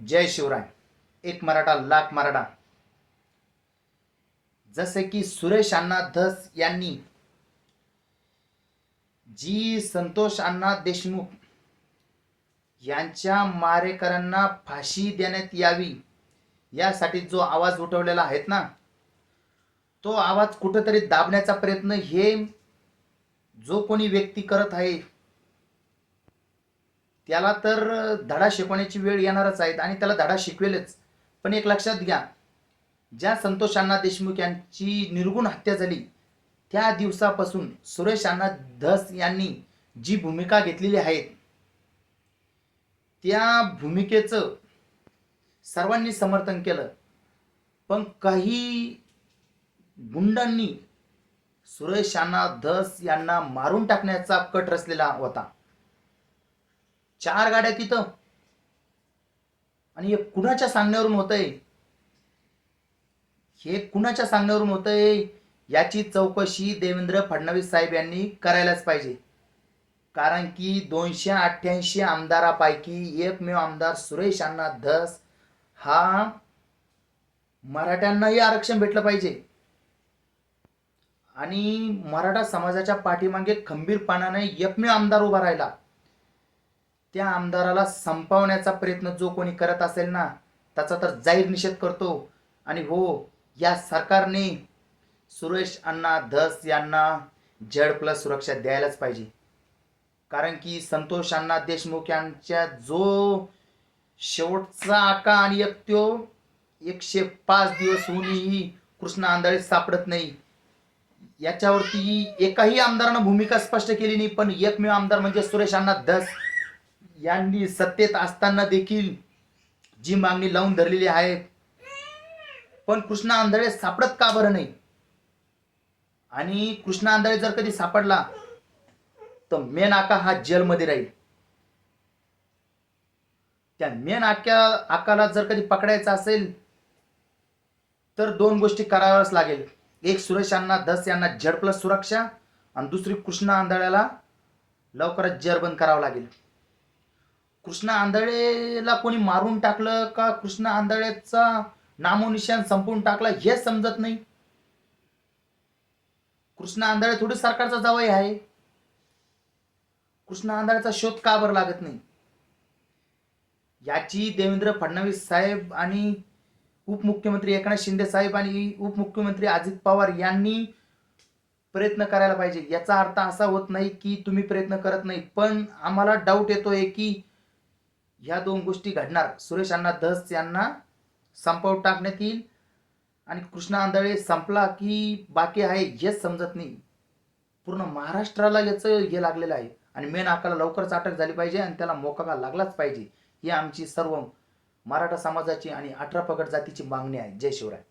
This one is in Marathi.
जय शिवराय. एक मराठा लाख मराठा. जसे की सुरेश अण्णा धस यांनी जी संतोष अण्णा देशमुख यांच्या मारेकरांना फाशी देण्यात यावी यासाठी जो आवाज उठवलेला आहेत ना तो आवाज कुठेतरी दाबण्याचा प्रयत्न हे जो कोणी व्यक्ती करत आहे त्याला तर धडा शिकवण्याची वेळ येणारच आहेत आणि त्याला धडा शिकवेलच. पण एक लक्षात घ्या ज्या संतोष अण्णा देशमुख यांची निर्गुण हत्या झाली त्या दिवसापासून सुरेश अण्णा धस यांनी जी भूमिका घेतलेली आहे त्या भूमिकेचं सर्वांनी समर्थन केलं. पण काही गुंडांनी सुरेश अण्णा धस यांना मारून टाकण्याचा कट रचलेला होता. चार गाड्या तिथं. आणि हे कुणाच्या सांगण्यावरून होतंय? हे कुणाच्या सांगण्यावरून होतंय? याची चौकशी देवेंद्र फडणवीस साहेब यांनी करायलाच पाहिजे. कारण की दोनशे अठ्ठ्याऐंशी आमदारापैकी एकमेव आमदार सुरेश अण्णा धस हा मराठ्यांनाही आरक्षण भेटलं पाहिजे. आणि मराठा समाजाच्या पाठीमागे खंबीरपणाने एकमेव आमदार उभा राहिला. त्या आमदाराला संपवण्याचा प्रयत्न जो कोणी करत असेल ना त्याचा तर जाहीर निषेध करतो. आणि हो या सरकारने सुरेश अण्णा धस यांना जड प्लस सुरक्षा द्यायलाच पाहिजे. कारण की संतोष अण्णा देशमुख यांच्या जो शेवटचा आका आणि एक त्यो एकशे पाच दिवस होऊनही कृष्णा आंधळे सापडत नाही. याच्यावरती एकाही आमदारानं भूमिका स्पष्ट केली नाही पण एकमेव आमदार म्हणजे सुरेश अण्णा धस. यांनी सत्तेत असताना देखील जी मागणी लावून धरलेली आहे. पण कृष्णा आंधळे सापडत का बरं नाही? आणि कृष्णा आंधळे जर कधी सापडला तर मेन आका हा जेलमध्ये राहील. त्या मेन आक्या आकाला जर कधी पकडायचा असेल तर दोन गोष्टी कराव्याच लागेल. एक सुरेश दस यांना झडपलं प्लस सुरक्षा आणि दुसरी कृष्णा आंधळ्याला लवकरच जेरबंद करावं लागेल. कृष्णा आंधळेला कोणी मारून टाकलं का? कृष्णा आंधळेचा नामोनिशान संपवून टाकला हे समजत नाही. कृष्णा आंधळे थोडी सरकारचा जवळ आहे. कृष्णा आंधळेचा शोध का बरं लागत नाही? याची देवेंद्र फडणवीस साहेब आणि उपमुख्यमंत्री एकनाथ शिंदे साहेब आणि उपमुख्यमंत्री अजित पवार यांनी प्रयत्न करायला पाहिजे. याचा अर्थ असा होत नाही की तुम्ही प्रयत्न करत नाही पण आम्हाला डाऊट येतोय की ह्या दोन गोष्टी घडणार. सुरेश अण्णा धस यांना संपवून टाकण्यात येईल. आणि कृष्णा आंधळे संपला की बाकी आहे हेच समजत नाही. पूर्ण महाराष्ट्राला याचं हे लागलेलं आहे. आणि मेन आकाला लवकरच अटक झाली पाहिजे आणि त्याला मोका लागलाच पाहिजे. ही आमची सर्व मराठा समाजाची आणि अठरा पगड जातीची मागणी आहे. जय शिवराय.